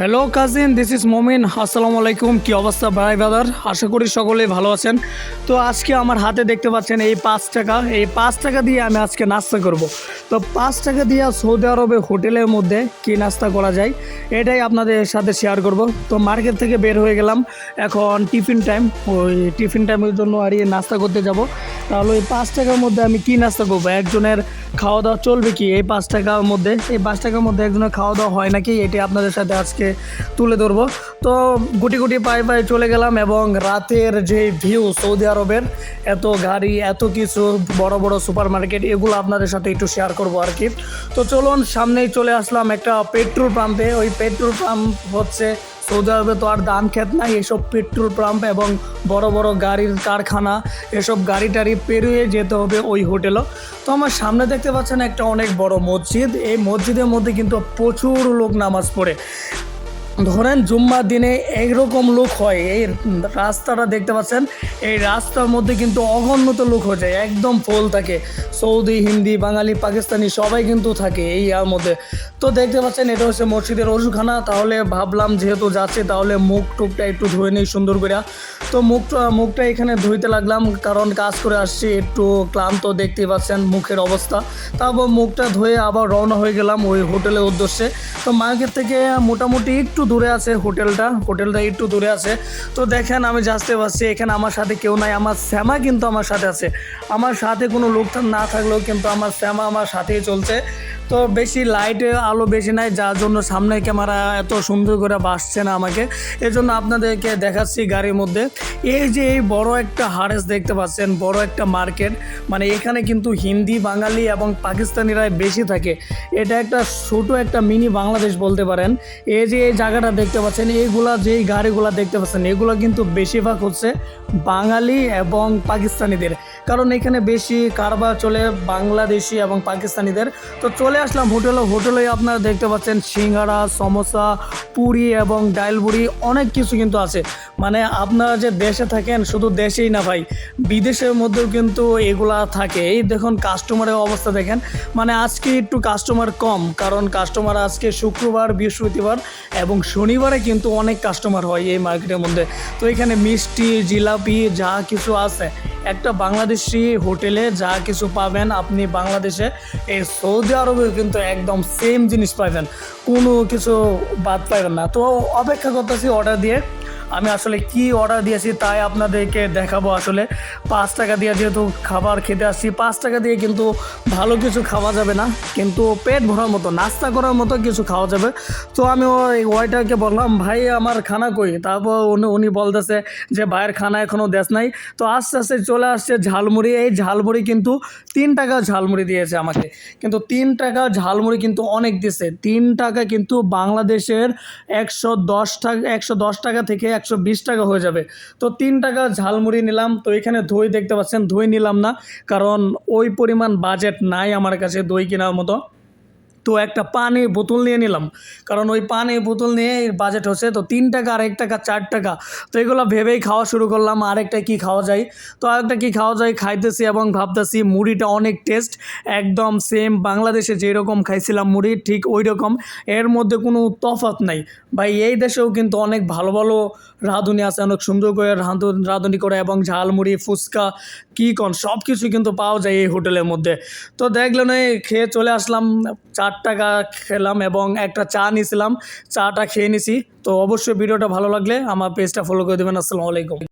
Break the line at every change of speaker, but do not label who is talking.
Hello cousin this is Momin আসসালামু আলাইকুম কি অবস্থা ভাই ব্রাদার আশা করি সকলেই ভালো আছেন তো আজকে আমার হাতে দেখতে পাচ্ছেন এই পাঁচ টাকা। এই পাঁচ টাকা দিয়ে আমি আজকে নাস্তা করব। তো পাঁচ টাকা দিয়ে সৌদি আরবে হোটেলের মধ্যে কি নাস্তা করা যায়, এটাই আপনাদের সাথে শেয়ার করব। তো মার্কেট থেকে বের হয়ে গেলাম। এখন টিফিন টাইম ওই টিফিন টাইমের জন্য আর নাস্তা করতে যাব। তাহলে ওই পাঁচ টাকার মধ্যে আমি কি নাস্তা করব? একজনের খাওয়া দাওয়া চলবে কি এই পাঁচ টাকার মধ্যে? এই পাঁচ টাকার মধ্যে একজনের খাওয়া দাওয়া হয় নাকি? এটি আপনাদের সাথে আজকে তুলে ধরবো। তো গুটি গুটি পায়ে পায়ে চলে গেলাম এবং রাতের যে ভিউ সৌদি আরবের, এত গাড়ি, এত কিছু, বড় বড় সুপার মার্কেট এগুলো আপনাদের সাথে একটু শেয়ার করব আর কি। তো চলুন, সামনেই চলে আসলাম একটা পেট্রোল পাম্পে। ওই পেট্রোল পাম্প হচ্ছে সৌদি আরবে তো আর দাম খেত নাই, এসব পেট্রোল পাম্প এবং বড় বড় গাড়ির কারখানা, এসব গাড়ি টাড়ি পেরিয়ে যেতে হবে ওই হোটেলও। তো আমার সামনে দেখতে পাচ্ছেন একটা অনেক বড় মসজিদ, এই মসজিদের মধ্যে কিন্তু প্রচুর লোক নামাজ পড়ে। ধরেন জুম্মার দিনে এইরকম লোক হয়, এই রাস্তাটা দেখতে পাচ্ছেন, এই রাস্তার মধ্যে কিন্তু অগণ্যত লোক হয়ে যায়, একদম ফুল থাকে। সৌদি, হিন্দি, বাঙালি, পাকিস্তানি সবাই কিন্তু থাকে এই আর মধ্যে। তো দেখতে পাচ্ছেন, এটা হচ্ছে মসজিদের অজুখানা, তাহলে ভাবলাম যেহেতু যাচ্ছে, তাহলে মুখ টুকটা একটু ধুয়ে নিই সুন্দর করে। তো মুখটা মুখটা এখানে ধুইতে লাগলাম, কারণ কাজ করে আসছি, একটু ক্লান্ত দেখতে পাচ্ছেন মুখের অবস্থা। তারপর মুখটা ধুয়ে আবার রওনা হয়ে গেলাম ওই হোটেলের উদ্দেশ্যে। তো মার্কেট থেকে মোটামুটি একটু দূরে আছে হোটেলটা হোটেলটা একটু দূরে আছে। তো দেখেন, আমি যাতে পারছি, এখানে আমার সাথে কেউ নাই, আমার শ্যামা কিন্তু আমার সাথে আছে। আমার সাথে কোনো লোক না থাকলেও কিন্তু আমার শ্যামা আমার সাথেই চলছে। তো বেশি লাইটের আলো বেশি নাই, যার জন্য সামনে ক্যামেরা এত সুন্দর করে বাসছে না আমাকে। এজন্য আপনাদেরকে দেখাচ্ছি গাড়ির মধ্যে। এই যে এই বড় একটা হারেস দেখতে পাচ্ছেন, বড় একটা মার্কেট মানে এখানে কিন্তু হিন্দি, বাঙালি এবং পাকিস্তানিরাই বেশি থাকে। এটা একটা ছোটো একটা মিনি বাংলাদেশ বলতে পারেন। এই যে এই জায়গাটা দেখতে পাচ্ছেন, এইগুলা যেই গাড়িগুলা দেখতে পাচ্ছেন, এগুলো কিন্তু বেশিরভাগ হচ্ছে বাঙালি এবং পাকিস্তানিদের। কারণ এখানে বেশি কারবার চলে বাংলাদেশি এবং পাকিস্তানিদের। তো চলে আসলাম হোটেলে। হোটেলে আপনারা দেখতে পাচ্ছেন সিঙ্গারা, সমোসা, পুরি এবং ডাইলবুড়ি অনেক কিছু কিন্তু আছে। মানে আপনারা যে দেশে থাকেন, শুধু দেশেই না ভাই, বিদেশের মধ্যেও কিন্তু এগুলা থাকে। এই দেখুন কাস্টমারের অবস্থা দেখেন। মানে আজকে একটু কাস্টমার কম, কারণ কাস্টমার আজকে শুক্রবার, বৃহস্পতিবার এবং শনিবারে কিন্তু অনেক কাস্টমার হয় এই মার্কেটের মধ্যে। তো এখানে মিষ্টি, জিলাপি যা কিছু আছে একটা বাংলাদেশি হোটেলে যা কিছু পাবেন আপনি বাংলাদেশে, এই সৌদি আরবে কিন্তু একদম সেম জিনিস পাবেন। কোনো কিছু বাদ পাবেন না। তো অপেক্ষা করতেছি অর্ডার দিয়ে। আমি আসলে কি অর্ডার দিয়েছি তাই আপনাদেরকে দেখাবো আসলে। পাঁচ টাকা দিয়ে যেহেতু খাবার খেতে আসছি, পাঁচ টাকা দিয়ে কিন্তু ভালো কিছু খাওয়া যাবে না। কিন্তু পেট ভরার মতো, নাস্তা করার মতো কিছু খাওয়া যাবে। তো আমি ওই ওয়াইটারকে বললাম, ভাই, আমার খানা কই? তারপর উনি উনি বলতেছে যে, ভাইয়ের খানা এখনও দেশ নাই। তো আস্তে আস্তে চলে আসছে ঝালমুড়ি। এই ঝালমুড়ি কিন্তু তিন টাকা ঝালমুড়ি দিয়েছে আমাকে। কিন্তু তিন টাকা ঝালমুড়ি কিন্তু অনেক দিছে। তিন টাকা কিন্তু বাংলাদেশের একশো দশ টাকা, একশো দশ টাকা থেকে একশো বিশ টাকা হয়ে যাবে। তো তিন টাকা ঝালমুড়ি নিলাম। তো এখানে দই দেখতে পাচ্ছেন, দই নিলাম না, কারণ ওই পরিমাণ বাজেট নাই আমার কাছে দই কেনার মতো। তো একটা পানি বোতল নিয়ে নিলাম। কারণ ওই পানি বোতল নিয়ে বাজেট হচ্ছে তো তিন টাকা আর এক টাকা, চার টাকা। তো এগুলো ভেবেই খাওয়া শুরু করলাম আরেকটা কি খাওয়া যায়? তো আরেকটা কি খাওয়া যায় খাইতেছি এবং ভাবতেছি মুড়িটা অনেক টেস্ট একদম সেম বাংলাদেশে যেরকম খাইছিলাম মুড়ি, ঠিক ওই রকম এর মধ্যে কোনো তফাৎ নাই। ভাই, এই দেশেও কিন্তু অনেক ভালো ভালো রাঁধুনি আছে, অনেক সুন্দর করে রাঁধুন রাঁধুনি করে এবং ঝালমুড়ি ফুচকা, কী কন সব কিছু কিন্তু পাওয়া যায় এই হোটেলের মধ্যে। তো দেখলেন খেয়ে চলে আসলাম চার টাকা খেলাম এবং একটা চা নিয়েছিলাম। চাটা খেয়ে নিছি। তো অবশ্যই ভিডিওটা ভালো লাগলে আমার পেজটা ফলো করে দেবেন। আসসালামু আলাইকুম।